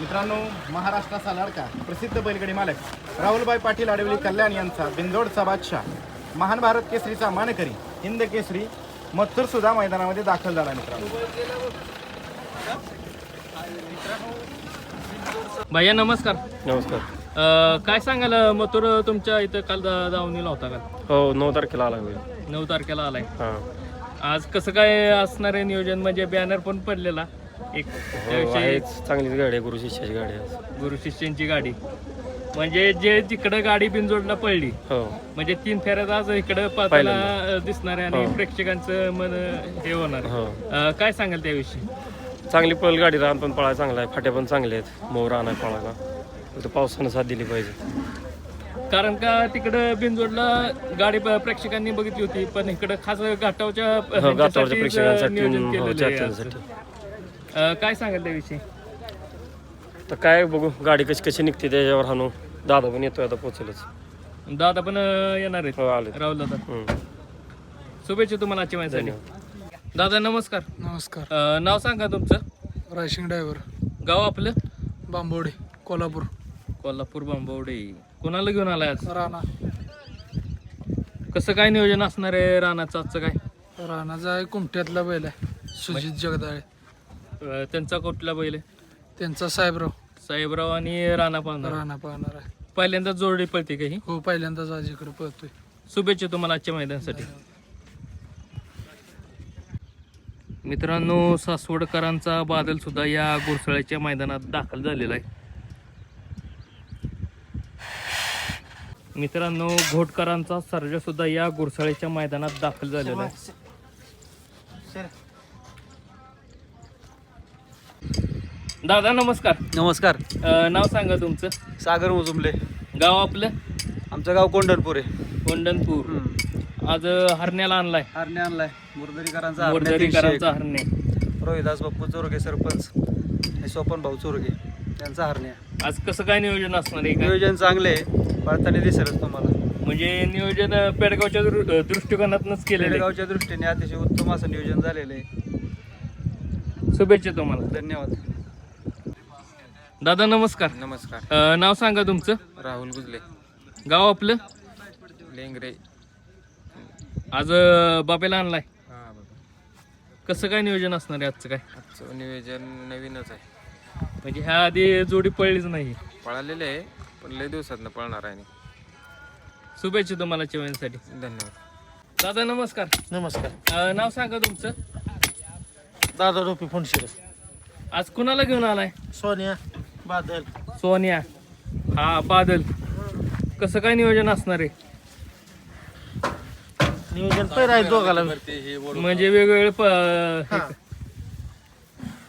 मित्रांनो महाराष्ट्राचा लाडका प्रसिद्ध बैलगाडी मालक राहुलभाई पाटील आडवली कल्याण यांचा बिंदोडचा बादशाह महान भारत केसरीचा मानकरी हिंद केसरी मथुर सुद्धा मैदानामध्ये दाखल झाला मित्रांनो. भैया नमस्कार. नमस्कार. अ, काय सांगाल मथुर तुमच्या इथं काल दा- दावणीला होता का हो नऊ तारखेला आला मी. नऊ तारखेला आलाय. हां. आज कसं काय असणार आहे नियोजन? म्हणजे बॅनर पण पडलेला. एक हो त्याविषयी चांगलीच गाडी आहे गुरु शिष्याची गाडी आहे. गुरु शिष्यांची गाडी म्हणजे जे तिकडं गाडी बिनजोडला पडली हो म्हणजे तीन फेऱ्यात आज इकडं पाहताना पहिल्यांदा. दिसणार आहे आणि हो. प्रेक्षकांचं मन हे होणार आहे. हो अ, काय सांगाल त्याविषयी चांगली पळ गाडी रान पण पळायला चांगला आहे फाट्या पण चांगले आहेत मोर रान आहे पळायला फक्त पावसानं साथ दिली पाहिजे कारण का तिकडं बिनजोडला गाडी प- प्रेक्षकांनी बघितली होती पण इकडं खास घाटावच्या हो प्रेक्षकांसाठी नियोजन हो, केलेलं आहे आज. चाहत्यांसाठी अ, काय सांगाल त्याविषयी? तर काय बघू गाडी कशी कशी निघते त्याच्यावर हाणू. दादा पण येतोय आता पोचलच दादा पण अ, येणार आहेत. हो आले राहुल दादा. शुभेच्छा तुम्हाला आजच्या माझ्यासाठी दादा नमस्कार. नमस्कार. अ, नाव सांगा तुमचं. रायशिंग ड्रायव्हर. गाव आपलं? बांबोडे कोल्हापूर. कोल्हापूर बांबवडे कोणाला घेऊन आलाय आज? राणा. कसं काय नियोजन असणार आहे रानाचं आजचं काय? राणाचा आहे कुमट्यातला बैल आहे सुजित जगदाळे. अ, त्यांचा कुठला बैल आहे? त्यांचा साहेबराव. साहेबराव आणि राणा पाहणार. राणा पाहणार आहे. पहिल्यांदा जोडी पळते काही हो? पहिल्यांदाच आज इकडे पळतोय. शुभेच्छा तुम्हाला आजच्या मैदानासाठी. मित्रांनो सासवडकरांचा बादल सुद्धा या गुरसळ्याच्या मैदानात दाखल झालेला आहे. मित्रांनो घोटकरांचा सर्जा सुद्धा या गुरसळ्याच्या मैदानात दाखल झालेला आहे. दादा नमस्कार. नमस्कार. अ, नाव सांगा तुमचं. सागर मुजुमले. गाव आपलं? आमचं गाव कोंढणपूर. आहे कोंडणपूर आज हरण्याला आणलाय. हरणे आणलाय. मुरदरीकरांचा हरण्या वर्धरीकरांचा 301. हरणे. रोहिदास बाप्पू चोरगे सरपंच हे सोपन भाऊ चोरगे त्यांचा हरण्या आज कसं काय नियोजन असणार आहे? काय नियोजन चांगले आहे. पळताना दिसेलच तुम्हाला. म्हणजे नियोजन अं, पेडगावच्या दृ- अं, दृष्टिकोनातूनच केलेलं आहे. गावच्या दृष्टीने अतिशय उत्तम असं नियोजन झालेलं आहे. शुभेच्छा तुम्हाला. धन्यवाद. दादा नमस्कार. नमस्कार. अं, नाव सांगा तुमचं. राहुल गुजले. गाव आपलं? लेंगरे. आज अं, बाबेला आणलाय. हां बाबा कसं काय नियोजन असणार आहे आजचं काय? आजचं नियोजन नवीनच आहे. म्हणजे ह्या आधी जोडी पडलीच नाही. पळालेले आहे पण लय दिवसातनं पळणार आहे शुभेच्छा तुम्हाला चिवण्यासाठी धन्यवाद. दादा नमस्कार. नमस्कार. अं, नाव सांगा तुमचं. दादा टोपी फोनशिरस आज कुणाला घेऊन आलाय? सोनिया. बादल. सोनिया. हा बादल. कसं काय नियोजन असणार आहे? नियोजन आहे दोघाला. म्हणजे वेगवेगळे प- हे-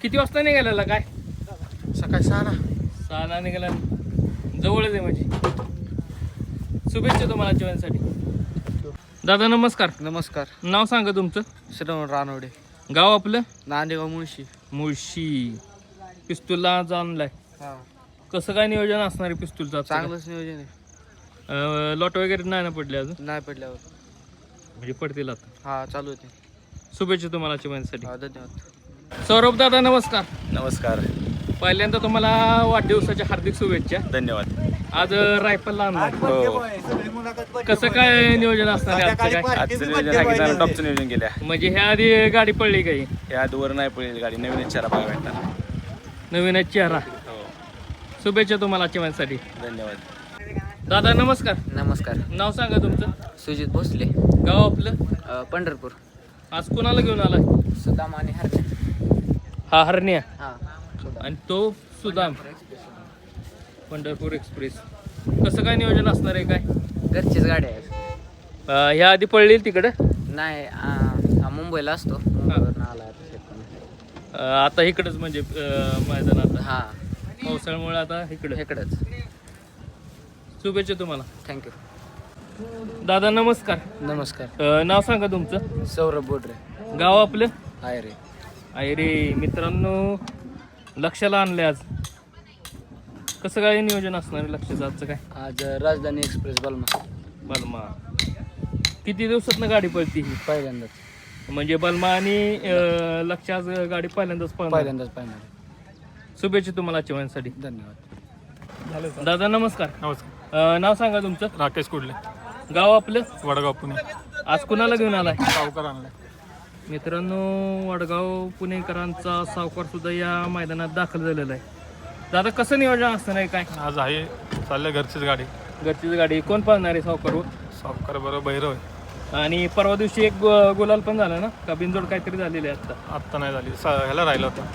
किती वाजता निघालेला काय? सकाळी सहाला सहाला निघाला. जवळच आहे म्हणजे शुभेच्छा तुम्हाला जेवणासाठी. दादा नमस्कार. नमस्कार. नाव सांगा तुमचं. श्रवण रानवडे. गाव आपलं? नांदेगाव मुळशी. मुळशी. पिस्तूलला आणलाय. हा कसं काय नियोजन असणार आहे पिस्तूलचं चांगलंच नियोजन आहे. लॉट वगैरे नाही ना पडले अजून? नाही पडल्यावर. म्हणजे पडतील आता. हा चालू होते. शुभेच्छा तुम्हाला हा धन्यवाद. सौरभ दादा नमस्कार. नमस्कार. पहिल्यांदा तुम्हाला वाढदिवसाच्या हार्दिक शुभेच्छा. धन्यवाद. आज रायफलला हो. कसं काय नियोजन असणार आहे आजचं काय? आजचं नियोजन सांगितलं टॉपचं नियोजन केल्या. म्हणजे ह्या आधी गाडी पडली काही या आधीवर नाही पडेल गाडी. नवीन चारा बघा भेटणार. नवीन चेहरा. शुभेच्छा तुम्हाला चिवण्यासाठी धन्यवाद. दादा नमस्कार. नमस्कार. नाव सांगा तुमचं. सुजित भोसले. गाव आपलं? अ, पंढरपूर. आज कुणाला घेऊन आलाय? सुदाम आणि हरणे हा हरण्या? हां आणि तो सुदाम? पंढरपूर एक्सप्रेस. कसं काय नियोजन असणार आहे काय? घरचीच गाडी आहे. अं, ह्या आधी पडली तिकडं? नाही हा मुंबईला असतो. मुंबईवरून आला आता शेतकरी. अं, आता इकडंच म्हणजे अं, मैदान आता हा. पावसाळ्यामुळे आता इकडं. इकडंच. शुभेच्छा तुम्हाला. थँक्यू दादा नमस्कार. नमस्कार. अं, नाव सांगा तुमचं. सौरभ बोडरे. गाव आपलं? आहे रे. रे. मित्रांनो लक्षाला आणले आज. कसं काय नियोजन असणार आहे लक्षाचं? आजचं काय? आज राजधानी एक्सप्रेस बलमा. बलमा. किती दिवसातनं गाडी पळती ही? पहिल्यांदाच. म्हणजे बलमा आणि अं, लक्ष आज गाडी पहिल्यांदाच पळणार. पहिल्यांदाच पाहिजे शुभेच्छा तुम्हाला आजच्या महिन्यासाठी धन्यवाद दादा नमस्कार. नमस्कार. अं, नाव सांगा तुमचं. राकेश कुडले. गाव आपलं? वडगाव पुणे. आज कुणाला घेऊन आलाय? सावकार आणलाय. मित्रांनो वडगाव पुणेकरांचा सावकार सुद्धा या मैदानात दाखल झालेला आहे. दादा कसं नियोजन असतं नाही काय? आज आहे. चालल्या घरचीच गाडी. घरचीच गाडी. कोण पाहणार आहे सावकारवर सावकार बरोबर भैरव आहे. आणि परवा दिवशी एक गु- गुलाल पण झाला ना? का बिनजोड काहीतरी झालेली आहे आता आत्ता नाही झाली. सा ह्याला राहिला होता.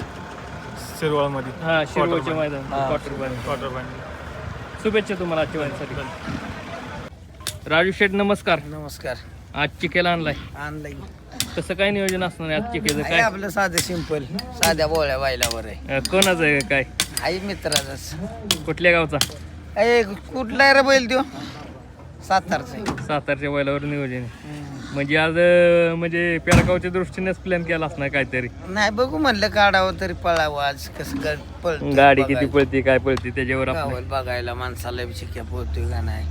शिरवळमध्ये. हा शिरवळचे मैदान क्वार्टर फायनल क्वार्टर फायनल शुभेच्छा तुम्हाला आजच्या महिन्यासाठी राजू शेठ नमस्कार. नमस्कार. आज चिकेला आणलाय? ऑनलाईन कसं काय नियोजन असणार आहे आज चिकेचं काय काय आपलं साधं सिंपल साध्या बोळ्या बायलावर आहे. अं, कोणाचं आहे काय? आई मित्राचाच. कुठल्या गावचा? ए कुठला रे बैल त्यो? सातारचा आहे. सातारच्या बैलावर नियोजन आहे. म्हणजे आज अं, म्हणजे पेडगावच्या दृष्टीनेच प्लॅन केला असणार काहीतरी. नाही बघू म्हणलं काढावं तरी पळावं आज कसं काय पळत गाडी किती पळते काय पळते त्याच्यावर आपण बघायला माणसाला शिक्या पोहतोय का नाही.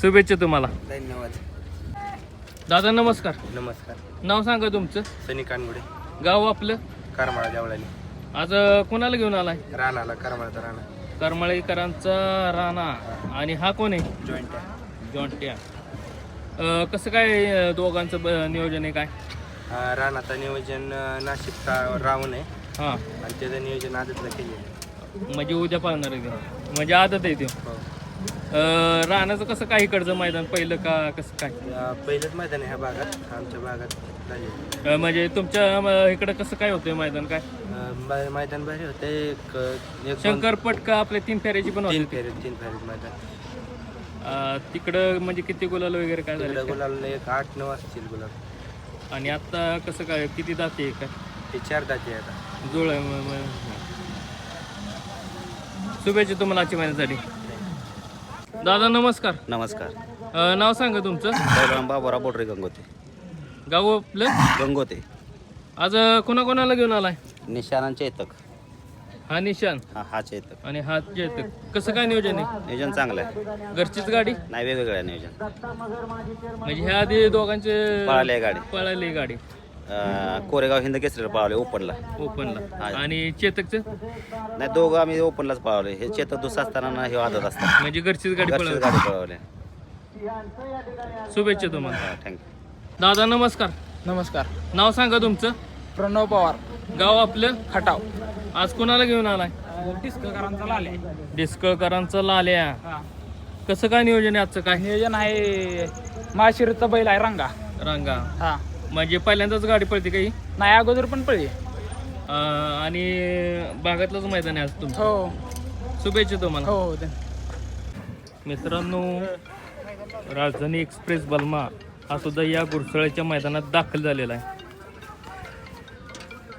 शुभेच्छा तुम्हाला. धन्यवाद. दादा नमस्कार. नमस्कार. नाव सांगा तुमचं. सनी कानगुडे. गाव आपलं? करमाळा जावळाली आज अं, कोणाला घेऊन आलाय? राणाला करमाळाचा राणा. करमाळीकरांचा राणा. आणि हा कोण आहे? जॉईंट जॉन्ट्या अं, कसं काय अं, दोघांचं ब- नियोजन आहे काय? राणाचं नियोजन नाशिकचा रावण आहे. हां. आणि त्याचं नियोजन आजच केले म्हणजे उद्या पाहणार आहे ते. म्हणजे आदत आहे ते अं, रानाचं कसं काय इकडचं मैदान? पहिलं का कसं काय? पहिलंच मैदान आहे ह्या भागात आमच्या भागात अं, म्हणजे तुमच्या अं, इकडं कसं काय होतंय मैदान काय? अं, मैदान भारी होते एक एक दोन- शंकरपट का आपल्या तीन फेऱ्याची पण तीन होती? फेरे तीन फेरे मैदान. अं, तिकडं म्हणजे किती गुलाल वगैरे काय तिकडे झालं गुलाल एक आठ नऊ असतील गुलाल. आणि आता कसं काय किती जाते काय हे चार दाते आहे आता जुळ म- म- शुभेच्छा तुम्हाला आजच्या महिन्यासाठी. दादा नमस्कार. नमस्कार. अं, नाव सांगा तुमचं. बैलराम बाबुरा बोटरे गंगोते. गाव आपलं? गंगोते. आज अं, कोणाकोणाला घेऊन आलाय? निशाणा चेतक हा निशान? हा हा चेतक आणि हा चेतक कसं काय नियोजन आहे? नियोजन चांगलं आहे. घरचीच गाडी? नाही वेगवेगळं आहे नियोजन. म्हणजे ह्या आधी दोघांचे पळाली आहे गाडी. पळाली गाडी. अं, कोरेगाव हिंद केसरीला पळावले ओपनला. ओपनला. हा. आणि चेतकचं? नाही दोघं आम्ही ओपनलाच पळावले हे चेतक दुसरा असताना ना हे आदत असतात म्हणजे घरचीच गाडी घरचीच पळाली. गाडी पळवले. शुभेच्छा तुम्हाला. थँक्यू दादा नमस्कार. नमस्कार. नाव सांगा तुमचं. प्रणव पवार. गाव आपलं? खटाव. आज कोणाला घेऊन आलाय? डिस्ककरांचा लाले डिस्कळकरांचं लाल्या. कसं काय नियोजन आहे आजचं काय? नियोजन आहे माशिरचा बैल आहे रंगा. रांगा. हा. म्हणजे पहिल्यांदाच गाडी पळते काही नाही अगोदर पण पळी आणि भागातलंच मैदान आहे आज तुमचं? हो. शुभेच्छा तुम्हाला. हो मित्रांनो राजधानी एक्सप्रेस बलमा हा सुद्धा या गुरसळ्याच्या मैदानात दाखल झालेला आहे.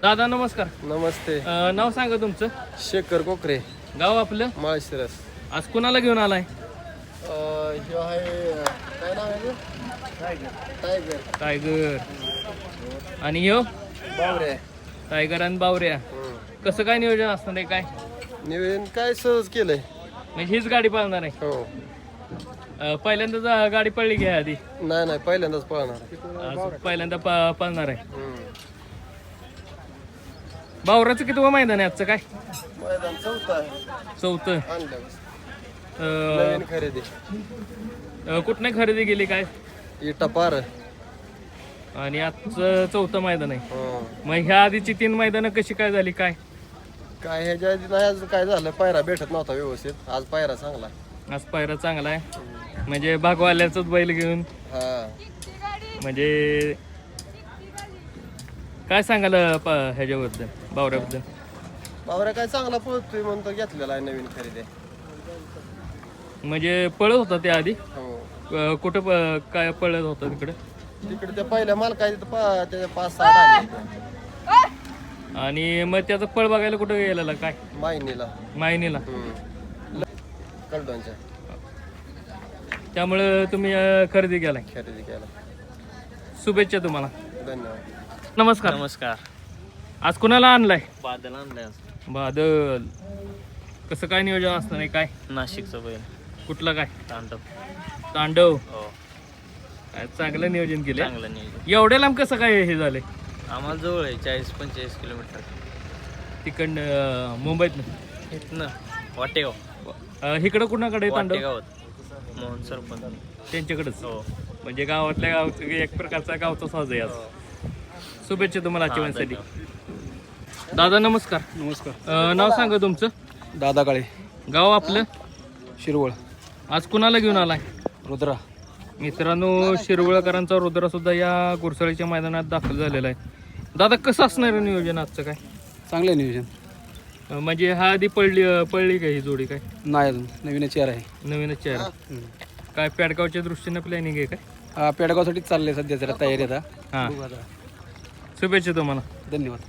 दादा नमस्कार. नमस्ते. अं, नाव सांगा तुमचं. शेखर कोकरे. गाव आपलं? माळशिरस. आज कुणाला घेऊन आलाय? टायगर आणि ह्यो? बावरे टायगर आणि बावऱ्या. कसं काय नियोजन असणार आहे काय? निवेदन काय सहज केलंय. म्हणजे हीच गाडी पाळणार आहे. हो. अं, पहिल्यांदाच अं, गाडी पडली घ्या आधी? नाही नाही पहिल्यांदाच पळणार. आज पहिल्यांदा प- पळणार आहे. बावराचं किती मैदान आहे आजचं काय? मैदान चौथा चौथं. आणलं अं, नवीन खरेदी. अं, कुठनं खरेदी केली काय? इटा पार. आणि आजचं चौथं मैदान आहे. हो. मग ह्या आधीची तीन मैदानं कशी काय झाली काय? काय ह्याच्या आधी नाही आज काय झालं पायरा भेटत नव्हता व्यवस्थित. आज पायरा चांगला आज पायरा चांगला आहे. म्हणजे भागवाल्याच बैल घेऊन. हा. म्हणजे काय सांगाल प- ह्याच्याबद्दल? बावऱ्याबद्दल? बावऱ्या काय चांगला पळतोय म्हणून तर घेतलेला आहे नवीन खरेदी. म्हणजे पळत होता त्या आधी? हो. अं, कुठं प- काय पळत होता तिकडं? तिकडे त्या पहिल्या मालका तिथं पा त्याच्या पाच सहा आले आणि मग त्याचं पळ बघायला कुठं गेलेला काय? मायनीला. मायनीला. कलडोनच्या त्यामुळं तुम्ही अं, खरेदी केलाय. खरेदी केला. शुभेच्छा तुम्हाला. धन्यवाद. नमस्कार. नमस्कार. आज कुणाला आणलाय? बादल आणलाय बादल. कसं काय नियोजन असणार आहे काय? नाशिकचं बैल. कुठलं काय? तांडव. तांडव. हो. काय चांगलं नियोजन केलं चांगलं नियोजन. एवढ्या लांब कसं काय हे झालंय? आम्हाला जवळ आहे चाळीस पंचेचाळीस किलोमीटर. तिकडनं मुंबईतनं? इथनं वाटेगाव. अं, इकडं कुणाकडे आहे तांडव? वाटेगावात. मोहन सरपंच. त्यांच्याकडेच? म्हणजे गावातल्या गाव एक प्रकारचा गावचा साज आहे आज. शुभेच्छा तुम्हाला वेळेसाठी दादा नमस्कार. नमस्कार. अं, नाव सांगा तुमचं. दादा काळे. गाव आपलं? शिरवळ. आज कुणाला घेऊन आलाय? रुद्रा. मित्रांनो शिरवळकरांचा रुद्र सुद्धा या गुरसळीच्या मैदानात दाखल झालेला आहे. दादा कसं असणार आहे नियोजन आजचं काय? चांगलं नियोजन. अं, म्हणजे हा आधी पडली अं, पडली काय ही जोडी काय? नाही अजून नवीन चेअर आहे. नवीनच चेहरा. काय पेडगावच्या दृष्टीनं प्लॅनिंग आहे काय? हा पेडगावसाठीच चाललंय सध्या जरा तयारी आता. हां. शुभेच्छा तुम्हाला. धन्यवाद.